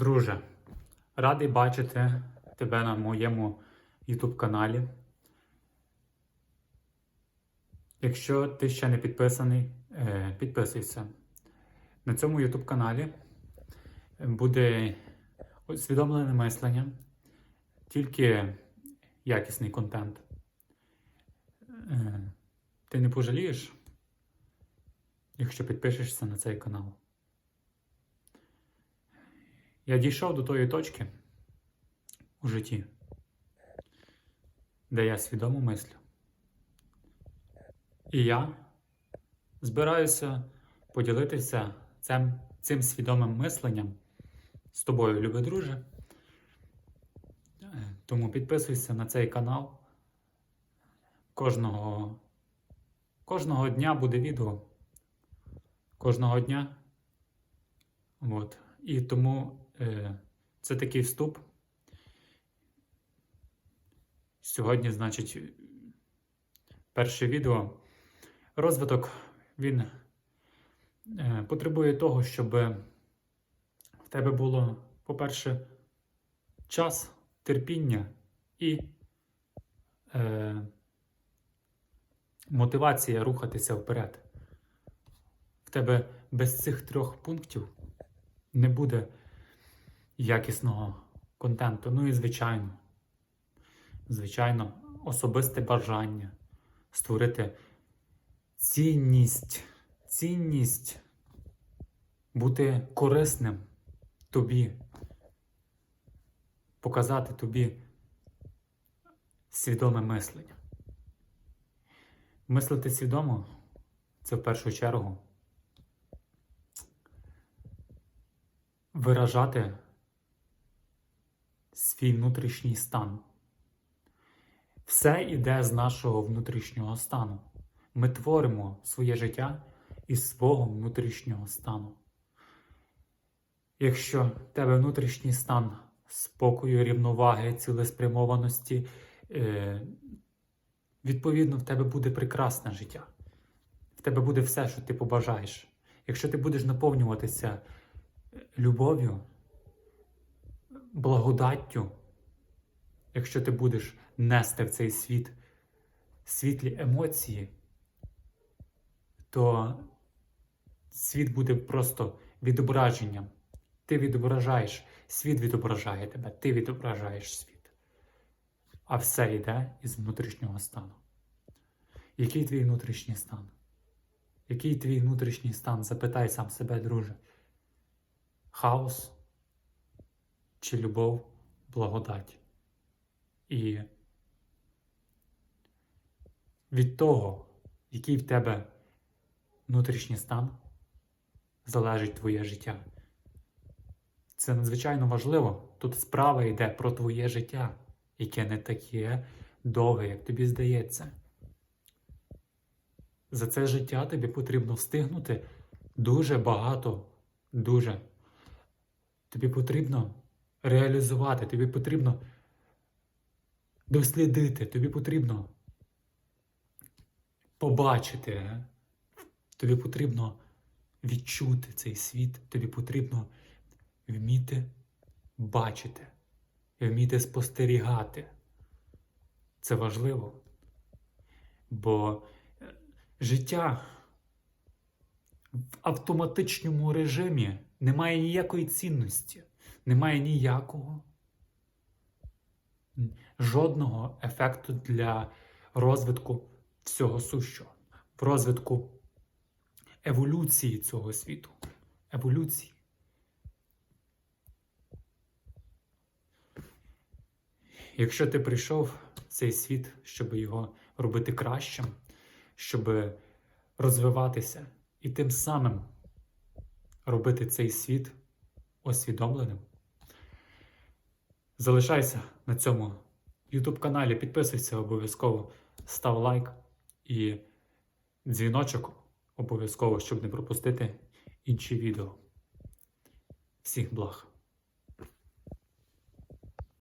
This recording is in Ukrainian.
Друже, радий бачити тебе на моєму YouTube каналі. Якщо ти ще не підписаний, е, підписуйся. На цьому YouTube каналі буде усвідомлене мислення, тільки якісний контент. Е, Ти не пожалієш, якщо підпишешся на цей канал. Я дійшов до тої точки у житті, де я свідомо мислю. І я збираюся поділитися цим, цим свідомим мисленням з тобою, любий друже. Тому підписуйся на цей канал. Кожного, кожного дня буде відео. Кожного дня. От. І тому це такий вступ. Сьогодні, значить, перше відео. Розвиток він е, потребує того, щоб в тебе було, по-перше, час, терпіння і е, мотивація рухатися вперед. В тебе без цих трьох пунктів не буде якісного контенту. Ну і звичайно, звичайно, особисте бажання створити цінність, цінність бути корисним тобі, показати тобі свідоме мислення. Мислити свідомо це в першу чергу виражати свій внутрішній стан. Все йде з нашого внутрішнього стану. Ми творимо своє життя із свого внутрішнього стану. Якщо в тебе внутрішній стан спокою, рівноваги, цілеспрямованості, е, відповідно, в тебе буде прекрасне життя. В тебе буде все, що ти побажаєш. Якщо ти будеш наповнюватися любов'ю, благодаттю, якщо ти будеш нести в цей світ світлі емоції, то світ буде просто відображенням. Ти відображаєш, світ відображає тебе, ти відображаєш світ. А все йде із внутрішнього стану. Який твій внутрішній стан? Який твій внутрішній стан? Запитай сам себе, друже. Хаос чи любов, благодать. І від того, який в тебе внутрішній стан, залежить твоє життя. Це надзвичайно важливо. Тут справа йде про твоє життя, яке не таке довге, як тобі здається. За це життя тобі потрібно встигнути дуже багато, дуже. Тобі потрібно реалізувати, тобі потрібно дослідити, тобі потрібно побачити, е? тобі потрібно відчути цей світ, тобі потрібно вміти бачити, вміти спостерігати. Це важливо. Бо е, життя в автоматичному режимі немає ніякої цінності, немає ніякого, жодного ефекту для розвитку всього сущого, в розвитку еволюції цього світу. Еволюції. Якщо ти прийшов в цей світ, щоб його робити кращим, щоб розвиватися і тим самим робити цей світ освідомленим, залишайся на цьому YouTube каналі, підписуйся обов'язково, став лайк і дзвіночок обов'язково, щоб не пропустити інші відео. Всіх благ!